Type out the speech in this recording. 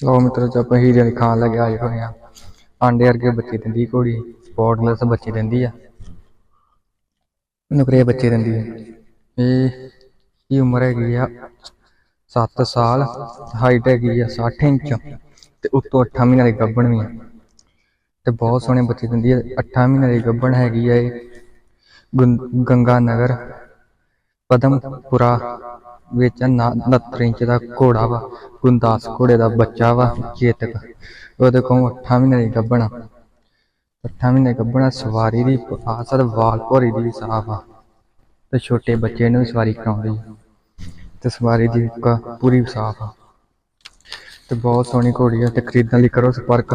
ਲੋ ਮਿੱਤਰੋ ਚ ਆਪਾਂ ਹੀਰੇ ਵਾਲੀ ਖਾਣ ਲੱਗੇ ਆਏ ਹੋਏ ਆ ਆਂਡੇ ਵਰਗੇ ਬੱਚੇ ਦਿੰਦੀ ਘੋੜੀ ਸਪੋਰਟਲੈਸ ਬੱਚੇ ਦਿੰਦੀ ਆ। ਨੁਕਰੇ ਬੱਚੇ ਦਿੰਦੀ ਆ। ਇਹ ਇਹ ਉਮਰ ਹੈਗੀ ਆ? 7 ਸਾਲ ਹਾਈਟ ਹੈਗੀ ਆ 60 ਇੰਚ ਤੇ ਉੱਤੋਂ 8 ਮਹੀਨਿਆਂ ਦੇ ਗੱਭਣ ਵੀ ਆ। ਤੇ ਬਹੁਤ ਸੋਹਣੇ ਬੱਚੇ ਦਿੰਦੀ ਹੈ 8 ਮਹੀਨਿਆਂ ਦੀ ਗੱਭਣ ਹੈਗੀ ਆ ਇਹ ਗੁੰ- ਗੰਗਾ ਨਗਰ ਪਦਮਪੁਰਾ ਵਿੱਚ 69 ਇੰਚ ਦਾ ਘੋੜਾ ਵਾ ਗੁੰਦਾਸ ਘੋੜੇ ਦਾ ਬੱਚਾ ਵਾ, ਚੇਤਕ। ਉਹਦੇ ਕੋਲ 8 ਮਹੀਨੇ ਦੀ ਗੱਭਣ। ਆ 8 ਮਹੀਨੇ ਗੱਭਣ, ਸਵਾਰੀ ਦੀ ਆਸਦ ਵਾਲ ਭੋਰੀ ਦੀ ਸਾਫ਼ ਆ। ਤੇ ਛੋਟੇ ਬੱਚੇ ਨੂੰ ਵੀ ਸਵਾਰੀ ਕਰਾਉਂਦੀ ਤੇ ਸਵਾਰੀ ਦੀ ਕ- ਪੂਰੀ ਸਾਫ਼ ਆ। ਤੇ ਬਹੁਤ ਸੋਹਣੀ ਘੋੜੀ ਆ, ਤੇ ਖਰੀਦਣ ਲਈ ਕਰੋ ਸੰਪਰਕ।